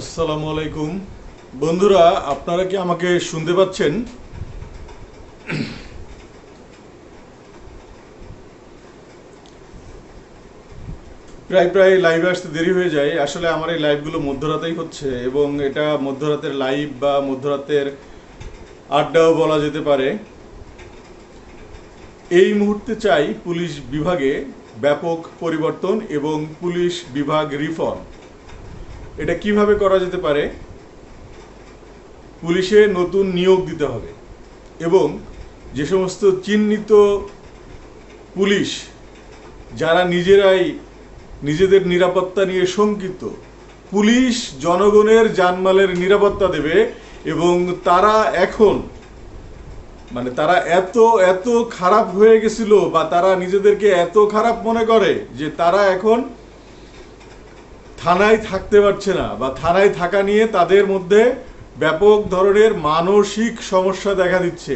আসসালামু আলাইকুম। বন্ধুরা, আপনারা কি আমাকে শুনতে পাচ্ছেন? প্রায় প্রায় লাইভে আসতে দেরি হয়ে যায়। আসলে আমার এই লাইভগুলো মধ্যরাতেই হচ্ছে এবং এটা মধ্যরাতের লাইভ বা মধ্যরাতের আড্ডাও বলা যেতে পারে। এই মুহূর্তে চাই পুলিশ বিভাগে ব্যাপক পরিবর্তন এবং পুলিশ বিভাগ রিফর্ম এটা কীভাবে করা যেতে পারে? পুলিশে নতুন নিয়োগ দিতে হবে এবং যে সমস্ত চিহ্নিত পুলিশ যারা নিজেরাই নিজেদের নিরাপত্তা নিয়ে শঙ্কিত, পুলিশ জনগণের জানমালের নিরাপত্তা দেবে এবং তারা এখন মানে তারা এত এত খারাপ হয়ে গেছিল বা তারা নিজেদেরকে এত খারাপ মনে করে যে তারা এখন থানায় থাকতে পারছে না বা থানায় থাকা নিয়ে তাদের মধ্যে ব্যাপক ধরনের মানসিক সমস্যা দেখা দিচ্ছে।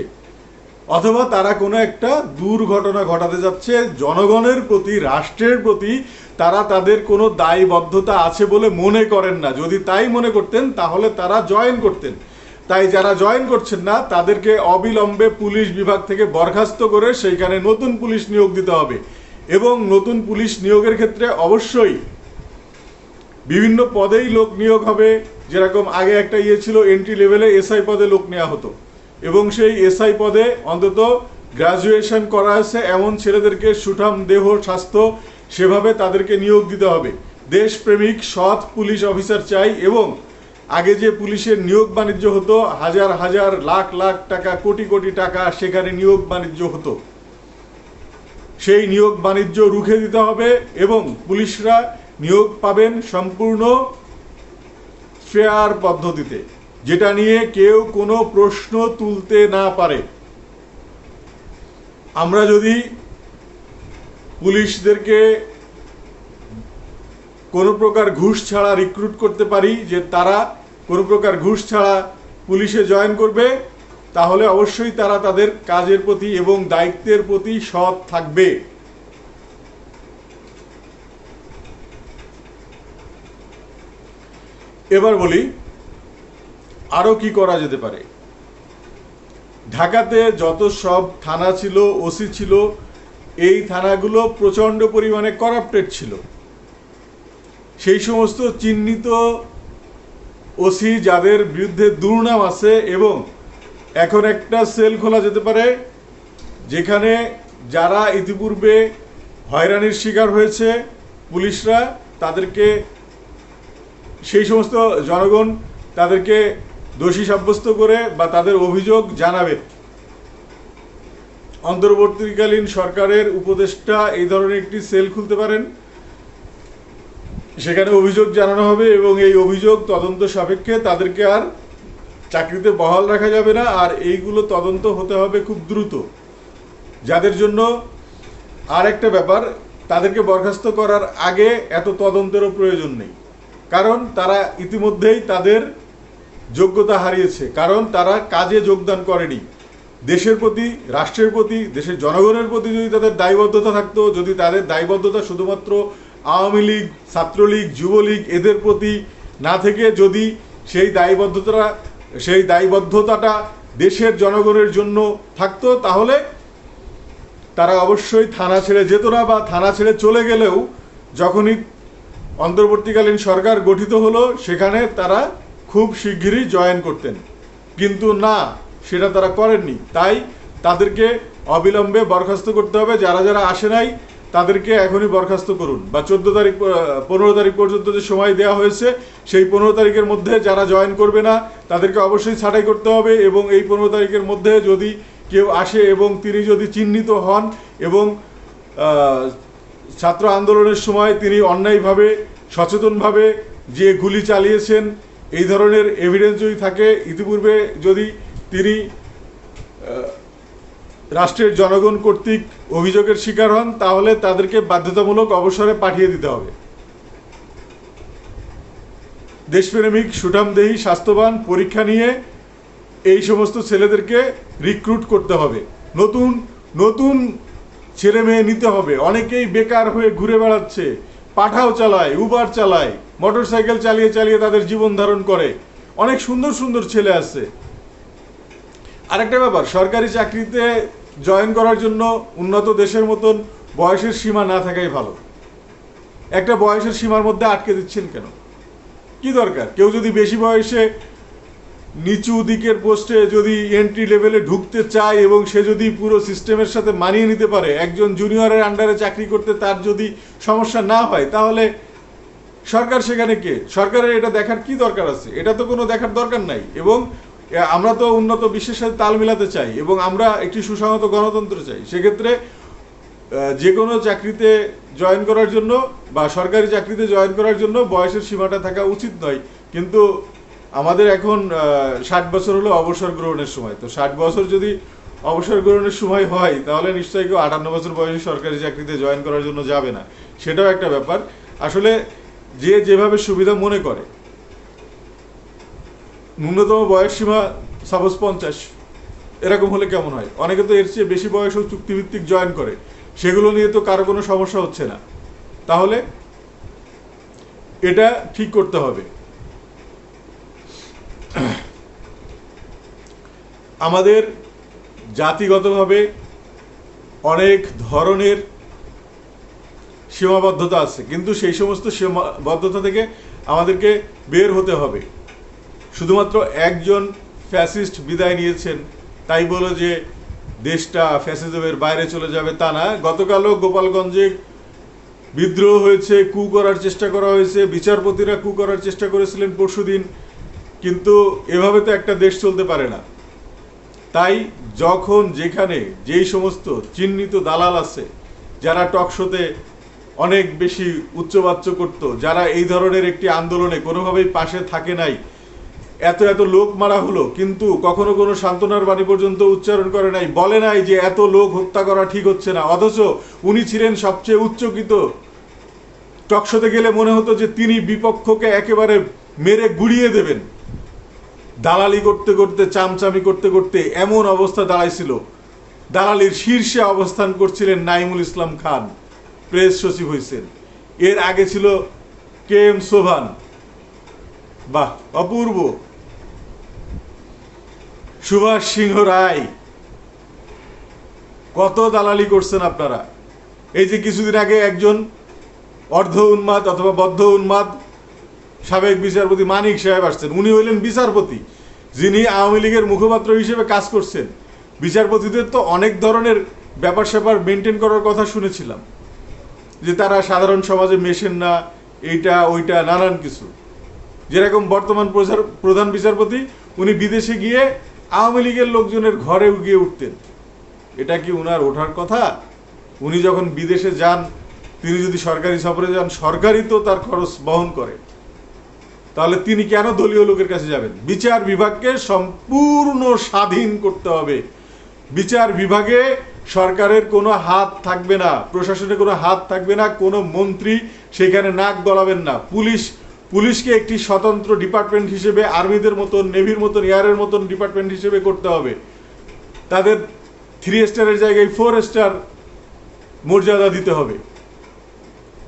অথবা তারা কোনো একটা দুর্ঘটনা ঘটাতে যাচ্ছে, জনগণের প্রতি, রাষ্ট্রের প্রতি তারা তাদের কোনো দায়বদ্ধতা আছে বলে মনে করেন না। যদি তাই মনে করতেন, তাহলে তারা জয়েন করতেন। তাই যারা জয়েন করছেন না, তাদেরকে অবিলম্বে পুলিশ বিভাগ থেকে বরখাস্ত করে সেইখানে নতুন পুলিশ নিয়োগ দিতে হবে। এবং নতুন পুলিশ নিয়োগের ক্ষেত্রে অবশ্যই বিভিন্ন পদেই লোক নিয়োগ হবে। যেরকম আগে একটা ইয়ে ছিল এন্ট্রি লেভেলে এসআই পদে লোক নেওয়া হতো। এবং সেই এসআই পদে অন্তত গ্রাজুয়েশন করা আছে এমন ছেলেদেরকে সুঠাম দেহ, স্বাস্থ্য সেভাবে তাদেরকে নিয়োগ দিতে হবে। দেশপ্রেমিক, সৎ পুলিশ অফিসার চাই এবং আগে যে পুলিশের নিয়োগ বাণিজ্য হতো, হাজার হাজার লাখ লাখ টাকা, কোটি কোটি টাকা সেখানে নিয়োগ বাণিজ্য হতো। সেই নিয়োগ বাণিজ্য রুখে দিতে হবে এবং পুলিশরা নিয়োগ পাবেন সম্পূর্ণ ফেয়ার পদ্ধতিতে, যেটা নিয়ে কেউ কোনো প্রশ্ন তুলতে না পারে। আমরা যদি পুলিশদেরকে কোনো প্রকার ঘুষ ছাড়া রিক্রুট করতে পারি, যে তারা কোনো প্রকার ঘুষ ছাড়া পুলিশে জয়েন করবে, তাহলে অবশ্যই তারা তাদের কাজের প্রতি এবং দায়িত্বের প্রতি সৎ থাকবে। এবার বলি আরও কি করা যেতে পারে? ঢাকাতে যত সব থানা ছিল, ওসি ছিল, এই থানাগুলো প্রচণ্ড পরিমাণে করাপ্টেড ছিল। সেই সমস্ত চিহ্নিত ওসি যাদের বিরুদ্ধে দুর্নাম আছে এবং এখন একটা সেল খোলা যেতে পারে, যেখানে যারা ইতিপূর্বে হয়রানির শিকার হয়েছে পুলিশরা, তাদেরকে সেই সমস্ত জনগণ তাদেরকে দোষী সাব্যস্ত করে বা তাদের অভিযোগ জানাবে। অন্তর্বর্তীকালীন সরকারের উপদেষ্টা এই ধরনের একটি সেল খুলতে পারেন। সেখানে অভিযোগ জানানো হবে এবং এই অভিযোগ তদন্ত সাপেক্ষে তাদেরকে আর চাকরিতে বহাল রাখা যাবে না আর এইগুলো তদন্ত হতে হবে খুব দ্রুত। যাদের জন্য আর একটা ব্যাপার, তাদেরকে বরখাস্ত করার আগে এত তদন্তেরও প্রয়োজন নেই। কারণ তারা ইতিমধ্যেই তাদের যোগ্যতা হারিয়েছে। কারণ তারা কাজে যোগদান করেনি। দেশের প্রতি, রাষ্ট্রের প্রতি, দেশের জনগণের প্রতি যদি তাদের দায়বদ্ধতা থাকতো, যদি তাদের দায়বদ্ধতা শুধুমাত্র আওয়ামী লীগ, ছাত্রলীগ, যুবলীগ, এদের প্রতি না থেকে যদি সেই দায়বদ্ধতা, সেই দায়বদ্ধতাটা দেশের জনগণের জন্য থাকতো, তাহলে তারা অবশ্যই থানা ছেড়ে যেত না বা থানা ছেড়ে চলে গেলেও যখনই অন্তর্বর্তীকালীন সরকার গঠিত হলো, সেখানে তারা খুব শিগগিরই জয়েন করতেন। কিন্তু না, সেটা তারা করেননি। তাই তাদেরকে অবিলম্বে বরখাস্ত করতে হবে। যারা যারা আসে নাই, তাদেরকে এখনই বরখাস্ত করুন। বা চোদ্দ তারিখ পনেরো তারিখ পর্যন্ত যে সময় দেওয়া হয়েছে, সেই পনেরো তারিখের মধ্যে যারা জয়েন করবে না, তাদেরকে অবশ্যই ছাঁটাই করতে হবে এবং এই পনেরো তারিখের মধ্যে যদি কেউ আসে এবং তিনি যদি চিহ্নিত হন এবং ছাত্র আন্দোলনের সময় তিনি অন্যায়ভাবে, সচেতনভাবে যে গুলি চালিয়েছেন, এই ধরনের এভিডেন্স যদি থাকে, ইতিপূর্বে যদি তিনি রাষ্ট্রের জনগণ কর্তৃক অভিযোগের শিকার হন, তাহলে তাদেরকে বাধ্যতামূলক অবসরে পাঠিয়ে দিতে হবে। দেশপ্রেমিক সুঠামদেহী স্বাস্থ্যবান পরীক্ষা নিয়ে এই সমস্ত ছেলেদেরকে রিক্রুট করতে হবে। নতুন নতুন ছেলে মেয়ে নিতে হবে। অনেকেই বেকার হয়ে ঘুরে বেড়াচ্ছে। পাঠাও চালায়, উবার চালায় মোটর সাইকেল চালিয়ে চালিয়ে তাদের জীবন ধারণ করে। অনেক সুন্দর সুন্দর ছেলে আছে। আরেকটা ব্যাপার, সরকারি চাকরিতে জয়েন করার জন্য উন্নত দেশের মতন বয়সের সীমা না থাকাই ভালো। একটা বয়সের সীমার মধ্যে আটকে দিচ্ছেন কেন? কি দরকার? কেউ যদি বেশি বয়সে নিচু দিকের পোস্টে যদি এন্ট্রি লেভেলে ঢুকতে চায় এবং সে যদি পুরো সিস্টেমের সাথে মানিয়ে নিতে পারে, একজন জুনিয়রের আন্ডারে চাকরি করতে তার যদি সমস্যা না হয়, তাহলে সরকার সেখানে কে? সরকারের এটা দেখার কি দরকার আছে? এটা তো কোনো দেখার দরকার নাই। এবং আমরা তো উন্নত বিশ্বের সাথে তাল মিলাতে চাই এবং আমরা একটি সুসংহত গণতন্ত্র চাই। সেক্ষেত্রে যে কোনো চাকরিতে জয়েন করার জন্য বা সরকারি চাকরিতে জয়েন করার জন্য বয়সের সীমাটা থাকা উচিত নয়। কিন্তু আমাদের এখন ষাট বছর হলো অবসর গ্রহণের সময়। তো ষাট বছর যদি অবসর গ্রহণের সময় হয়, তাহলে নিশ্চয়ই কেউ আটান্ন বছর বয়সে সরকারি চাকরিতে জয়েন করার জন্য যাবে না। সেটাও একটা ব্যাপার। আসলে যে যেভাবে সুবিধা মনে করে, ন্যূনতম বয়স সীমা সাপোজ পঞ্চাশ, এরকম হলে কেমন হয়? অনেকে তো এর চেয়ে বেশি বয়সেও চুক্তিভিত্তিক জয়েন করে। সেগুলো নিয়ে তো কারও কোনো সমস্যা হচ্ছে না। তাহলে এটা ঠিক করতে হবে। আমাদের জাতিগতভাবে অনেক ধরনের সীমাবদ্ধতা আছে, কিন্তু সেই সমস্ত সীমাবদ্ধতা থেকে আমাদেরকে বের হতে হবে। শুধুমাত্র একজন ফ্যাসিস্ট বিদায় নিয়েছেন, তাই বলে যে দেশটা ফ্যাসিজমের বাইরে চলে যাবে তা না। গতকালও গোপালগঞ্জে বিদ্রোহ হয়েছে, কু করার চেষ্টা করা হয়েছে, বিচারপতিরা কু করার চেষ্টা করেছিলেন পরশুদিন। কিন্তু এভাবে তো একটা দেশ চলতে পারে না। তাই যখন যেখানে যেই সমস্ত চিহ্নিত দালাল আছে, যারা টকশোতে অনেক বেশি উচ্চবাচ্য করত, যারা এই ধরনের একটি আন্দোলনে কোনোভাবেই পাশে থাকে নাই, এত এত লোক মারা হলো, কিন্তু কখনো কোনো সান্ত্বনার বাণী পর্যন্ত উচ্চারণ করে নাই, বলে নাই যে এত লোক হত্যা করা ঠিক হচ্ছে না। অথচ উনি ছিলেন সবচেয়ে উচ্চকিত। টকশোতে গেলে মনে হতো যে তিনি বিপক্ষকে একেবারে মেরে গুড়িয়ে দেবেন। দালালি করতে করতে, চামচামি করতে করতে এমন অবস্থা দাঁড়াইছিল। দালালির শীর্ষে অবস্থান করছিলেন নাইমুল ইসলাম খান, প্রেস সচিব হয়েছেন এর আগে ছিল কে এম সোভান। বাহ, অপূর্ব। সুভাষ সিংহ রায়। কত দালালি করছেন আপনারা? এই যে কিছুদিন আগে একজন অর্ধ উন্মাদ অথবা বদ্ধ উন্মাদ সাবেক বিচারপতি মানিক সাহেব আসছেন। উনি হইলেন বিচারপতি, যিনি আওয়ামী লীগের মুখপাত্র হিসেবে কাজ করছেন। বিচারপতিদের তো অনেক ধরনের ব্যাপার স্যাপার মেনটেন করার কথা শুনেছিলাম, যে তারা সাধারণ সমাজে মেশেন না, এইটা, ওইটা, নানান কিছু। যেরকম বর্তমান প্রধান বিচারপতি, উনি বিদেশে গিয়ে আওয়ামী লীগের লোকজনের ঘরে গিয়ে উঠতেন। এটা কি উনার ওঠার কথা? উনি যখন বিদেশে যান, তিনি যদি সরকারি সফরে যান, সরকারই তো তার খরচ বহন করে। তাহলে তিনি কেন দলীয় লোকের কাছে যাবেন? বিচার বিভাগকে সম্পূর্ণ স্বাধীন করতে হবে। বিচার বিভাগে সরকারের কোনো হাত থাকবে না, প্রশাসনের কোনো হাত থাকবে না, কোনো মন্ত্রী সেখানে নাক গলাবেন না। পুলিশ, পুলিশকে একটি স্বতন্ত্র ডিপার্টমেন্ট হিসেবে, আর্মিদের মতন, নেভির মতন, এয়ারের মতন ডিপার্টমেন্ট হিসেবে করতে হবে। তাদের থ্রি স্টারের জায়গায় ফোর স্টার মর্যাদা দিতে হবে।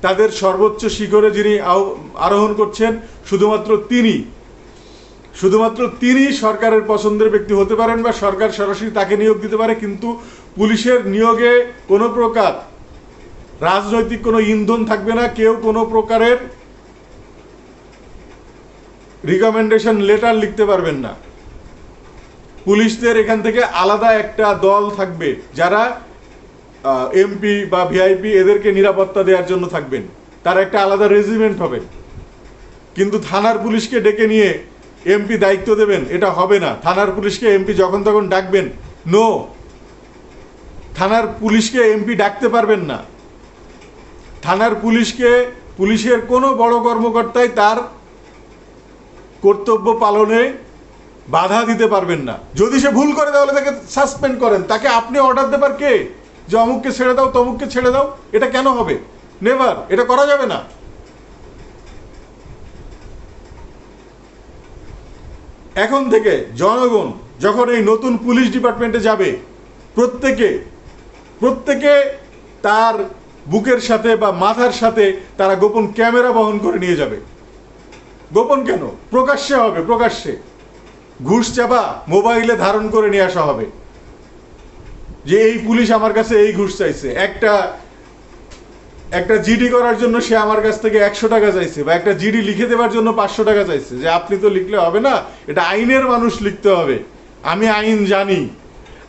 তাদের সর্বোচ্চ শিখরে যিনি আরোহণ করছেন, শুধুমাত্র তিনি শুধুমাত্র তিনি সরকারের পছন্দের ব্যক্তি হতে পারেন বা সরকার সরাসরি তাকে নিয়োগ দিতে পারে, কিন্তু পুলিশের নিয়োগে কোনো প্রকার রাজনৈতিক কোনো ইন্ধন থাকবে না, কেউ কোনো প্রকারের রিকমেন্ডেশন লেটার লিখতে পারবেন না। পুলিশদের এখান থেকে আলাদা একটা দল থাকবে যারা এমপি বা ভিআইপি এদেরকে নিরাপত্তা দেওয়ার জন্য থাকবেন। তার একটা আলাদা রেজিমেন্ট হবে। কিন্তু থানার পুলিশকে ডেকে নিয়ে এমপি দায়িত্ব দেবেন, এটা হবে না। থানার পুলিশকে এমপি যখন তখন ডাকবেন নো থানার পুলিশকে এমপি ডাকতে পারবেন না। থানার পুলিশকে, পুলিশের কোনো বড় কর্মকর্তাই তার কর্তব্য পালনে বাধা দিতে পারবেন না। যদি সে ভুল করে, তাহলে তাকে সাসপেন্ড করেন। তাকে আপনি অর্ডার দেবার কে? যে অমুককে ছেড়ে দাও, তমুককে ছেড়ে দাও, এটা কেন হবে? নেভার এটা করা যাবে না। এখন থেকে জনগণ যখন এই নতুন পুলিশ ডিপার্টমেন্টে যাবে, প্রত্যেকে প্রত্যেকে তার বুকের সাথে বা মাথার সাথে তারা গোপন ক্যামেরা বহন করে নিয়ে যাবে। গোপন কেন? প্রকাশ্যে হবে, প্রকাশ্যে। ঘুষ চাপা মোবাইলে ধারণ করে নিয়ে আসা হবে। যে এই পুলিশ আমার কাছে এই ঘুষ চাইছে। একটা একটা জিডি করার জন্য সে আমার কাছ থেকে একশো টাকা চাইছে বা একটা জিডি লিখে দেওয়ার জন্য পাঁচশো টাকা চাইছে যে আপনি তো লিখলে হবে না, এটা আইনের মানুষ লিখতে হবে। আমি আইন জানি।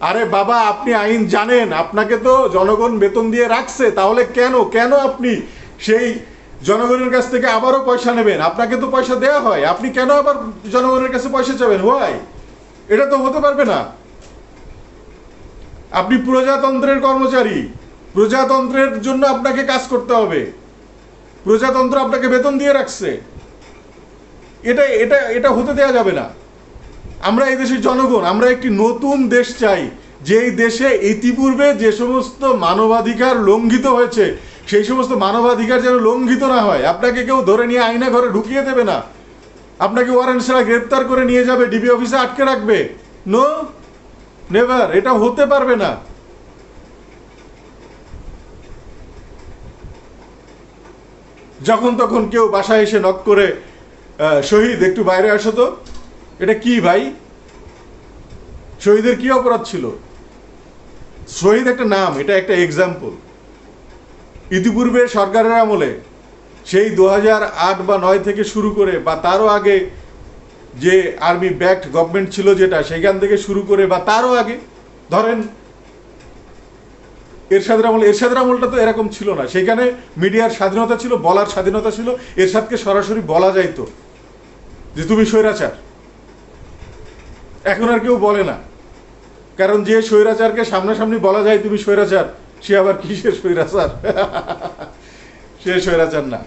আরে বাবা, আপনি আইন জানেন, আপনাকে তো জনগণ বেতন দিয়ে রাখছে, তাহলে কেন কেন আপনি সেই জনগণের কাছ থেকে আবারও পয়সা নেবেন? আপনাকে তো পয়সা দেওয়া হয়, আপনি কেন আবার জনগণের কাছে পয়সা চাবেন? হোয়াই এটা তো হতে পারবে না। আপনি প্রজাতন্ত্রের কর্মচারী। প্রজাতন্ত্রের জন্য আপনাকে কাজ করতে হবে। প্রজাতন্ত্র আপনাকে বেতন দিয়ে রাখছে। এটা এটা এটা হতে দেওয়া যাবে না। আমরা এই দেশের জনগণ, আমরা একটি নতুন দেশ চাই, যেই দেশে ইতিপূর্বে যে সমস্ত মানবাধিকার লঙ্ঘিত হয়েছে, সেই সমস্ত মানবাধিকার যেন লঙ্ঘিত না হয়। আপনাকে কেউ ধরে নিয়ে আইনা ঘরে ঢুকিয়ে দেবে না। আপনাকে ওয়ারেন্ট ছাড়া গ্রেপ্তার করে নিয়ে যাবে, ডিবি অফিসে আটকে রাখবে। নো? নেভার এটা হতে পারবে না। যখন তখন কেউ বাসায় এসে নক করে শহীদ, একটু বাইরে আসো তো। এটা কি ভাই? শহীদের কি অপরাধ ছিল? শহীদ একটা নাম, এটা একটা এক্সাম্পল ইতিপূর্বে সরকারের আমলে সেই দু আট বা নয় থেকে শুরু করে বা তারও আগে যে আর্মি ব্যাকড গভর্নমেন্ট ছিল যেটা সেখান থেকে শুরু করে বা তারও আগে, ধরেন, এরশাদের আমল, এরশাদের আমলটা তো এরকম ছিল না। সেখানে মিডিয়ার স্বাধীনতা ছিল, বলার স্বাধীনতা ছিল, এরশাদকে সরাসরি বলা যাইতো যে, তুমি স্বৈরাচার। এখন আর কেউ বলে না। কারণ যে স্বৈরাচারকে সামনাসামনি বলা যায়, তুমি স্বৈরাচার, সে আবার কিসের স্বৈরাচার? সে স্বৈরাচার না।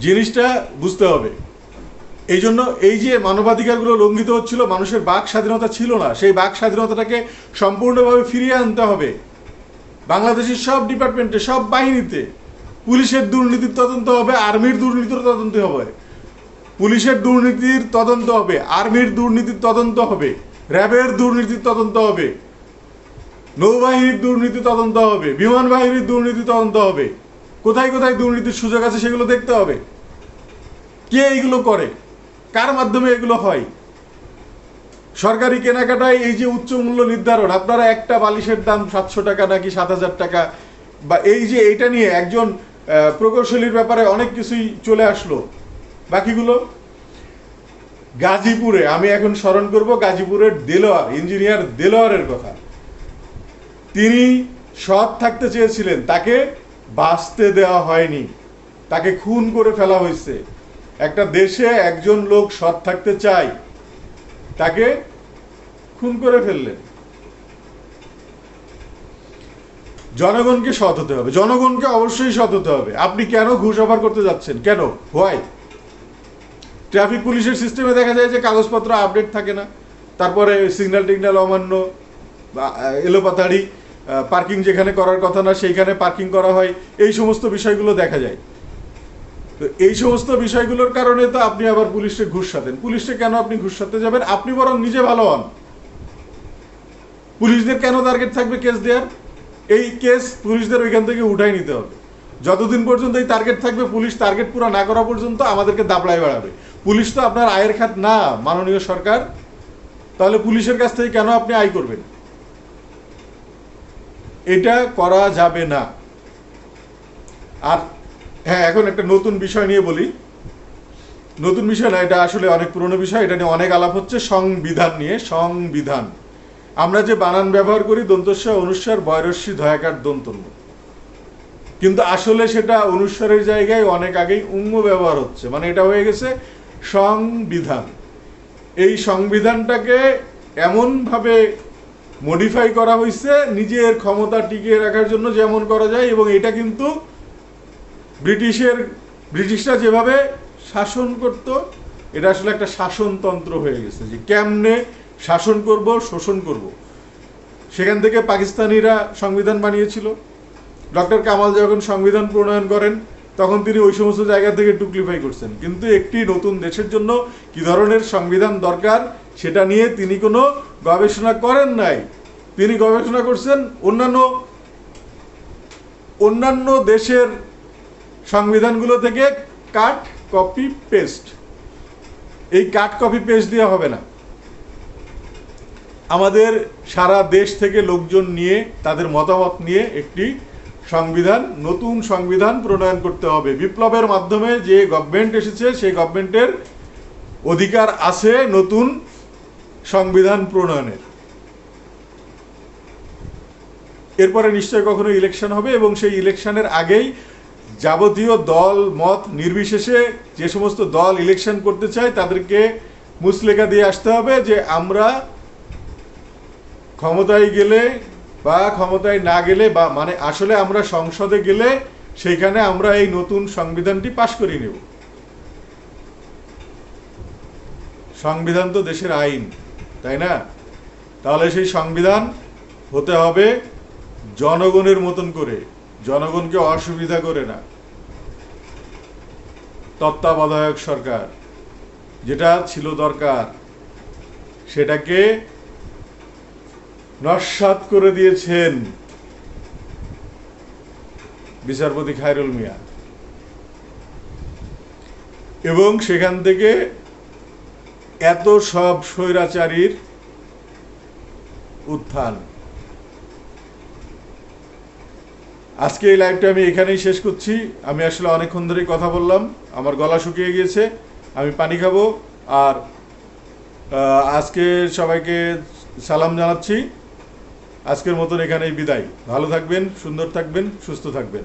জিনিসটা বুঝতে হবে। এই জন্য এই যে মানবাধিকারগুলো লঙ্ঘিত হচ্ছিল, মানুষের বাক স্বাধীনতা ছিল না, সেই বাক স্বাধীনতাটাকে সম্পূর্ণভাবে ফিরিয়ে আনতে হবে। বাংলাদেশের সব ডিপার্টমেন্টে, সব বাহিনীতে পুলিশের দুর্নীতির তদন্ত হবে, আর্মির দুর্নীতির তদন্ত হবে। পুলিশের দুর্নীতির তদন্ত হবে, আর্মির দুর্নীতির তদন্ত হবে, র্যাবের দুর্নীতির তদন্ত হবে, নৌবাহিনীর দুর্নীতি তদন্ত হবে, বিমান বাহিনীর দুর্নীতি তদন্ত হবে। কোথায় কোথায় দুর্নীতির সুযোগ আছে সেগুলো দেখতে হবে। কে এইগুলো করে? কার মাধ্যমে এগুলো হয়? সরকারি কেনাকাটায় এই যে উচ্চ মূল্য নির্ধারণ, আপনারা একটা বালিশের দাম সাতশো টাকা নাকি সাত হাজার টাকা? বা এই যে এটা নিয়ে একজন প্রকৌশলীর ব্যাপারে অনেক কিছুই চলে আসলো। বাকিগুলো? গাজীপুরে, আমি এখন স্মরণ করব গাজীপুরের দেলোয়ার, ইঞ্জিনিয়ার দেলোয়ারের কথা। তিনি সৎ থাকতে চেয়েছিলেন, তাকে বাঁচতে দেওয়া হয়নি। তাকে খুন করে ফেলা হয়েছে। একটা দেশে একজন লোক সৎ থাকতে চায়, তাকে খুন করে ফেললেন। জনগণকে সৎ হতে হবে। জনগণকে অবশ্যই সৎ হতে হবে। আপনি কেন ঘুষ অফার করতে যাচ্ছেন? কেন? হোয়াই ট্রাফিক পুলিশের সিস্টেমে দেখা যায় যে কাগজপত্র আপডেট থাকে না। তারপরে সিগন্যাল টিগন্যাল অমান্য এলোপাতাড়ি পার্কিং যেখানে করার কথা না, সেইখানে পার্কিং করা হয়, এই সমস্ত বিষয়গুলো দেখা যায়। তো এই সমস্ত বিষয়গুলোর কারণে তো আপনি আবার পুলিশকে ঘুষ সাথেন পুলিশকে কেন আপনি ঘুষ সাথতে যাবেন? আপনি বরং নিজে ভালো হন। পুলিশদের কেন টার্গেট থাকবে কেস দেওয়ার? এই কেস পুলিশদের ওইখান থেকে উঠাই নিতে হবে। যতদিন পর্যন্ত এই টার্গেট থাকবে, পুলিশ টার্গেট পুরো না করা পর্যন্ত আমাদেরকে দাবড়ায় বাড়াবে। পুলিশ তো আপনার আয়ের খাত না, মাননীয় সরকার। তাহলে পুলিশের কাছ থেকে কেন আপনি আয় করবেন? এটা করা যাবে না। আর হ্যাঁ এখন একটা নতুন বিষয় নিয়ে বলি। নতুন বিষয় না, এটা আসলে অনেক পুরনো বিষয়, এটা নিয়ে অনেক আলাপ হচ্ছে সংবিধান নিয়ে, সংবিধান। আমরা যে বানান ব্যবহার করি দন্তস্ব অনুস্বার, বয়রস্বী ধয়াকার দন্তন্য কিন্তু আসলে সেটা অনুস্বরের জায়গায় অনেক আগেই উঙ্গ ব্যবহার হচ্ছে। মানে এটা হয়ে গেছে সংবিধান। এই সংবিধানটাকে এমনভাবে মডিফাই করা হয়েছে নিজের ক্ষমতা টিকিয়ে রাখার জন্য যেমন করা যায়, এবং এটা কিন্তু ব্রিটিশের, ব্রিটিশরা যেভাবে শাসন করত, এটা আসলে একটা শাসনতন্ত্র হয়ে গেছে যে কেমনে শাসন করব, শোষণ করব। সেখান থেকে পাকিস্তানিরা সংবিধান বানিয়েছিল। ডক্টর কামাল যখন সংবিধান প্রণয়ন করেন, তখন তিনি ওই সমস্ত জায়গা থেকে টুকলিফাই করছেন। কিন্তু একটি নতুন দেশের জন্য কি ধরনের সংবিধান দরকার, সেটা নিয়ে তিনি কোনো গবেষণা করেন নাই। তিনি গবেষণা করছেন অন্যান্য অন্যান্য দেশের সংবিধানগুলো থেকে কাট কপি পেস্ট এই কাট কপি পেস্ট দেওয়া হবে না। আমাদের সারা দেশ থেকে লোকজন নিয়ে, তাদের মতামত নিয়ে একটি সংবিধান, নতুন সংবিধান প্রণয়ন করতে হবে। বিপ্লবের মাধ্যমে যে গভর্নমেন্ট এসেছে, সেই গভর্নমেন্টের অধিকার আছে নতুন সংবিধান প্রণয়নের। এরপরে নিশ্চয় কখনো ইলেকশন হবে এবং সেই ইলেকশনের আগেই যাবতীয় দল, মত নির্বিশেষে যে সমস্ত দল ইলেকশন করতে চায় তাদেরকে মুসলেখা দিয়ে আসতে হবে যে আমরা ক্ষমতায় গেলে বা ক্ষমতায় না গেলে বা মানে আসলে আমরা সংসদে গেলে সেইখানে আমরা এই নতুন সংবিধানটি পাশ করে নেব। সংবিধান তো দেশের আইন, তাই না? তাহলে সেই সংবিধান হতে হবে জনগণের মতন করে, জনগণকে অসুবিধা করে না। তত্ত্বাবধায়ক সরকার, যেটা ছিল দরকার, সেটাকে নস্বাত করে দিয়েছেন বিচারপতি খায়রুল মিয়া। এবং সেখান থেকে এত সব স্বৈরাচারীর উত্থান। আজকে এই লাইভটা আমি এখানেই শেষ করছি। আমি আসলে অনেকক্ষণ ধরেই কথা বললাম। আমার গলা শুকিয়ে গিয়েছে, আমি পানি খাব। আর আজকে সবাইকে সালাম জানাচ্ছি। আজকের মতন এখানেই বিদায়। ভালো থাকবেন, সুন্দর থাকবেন, সুস্থ থাকবেন।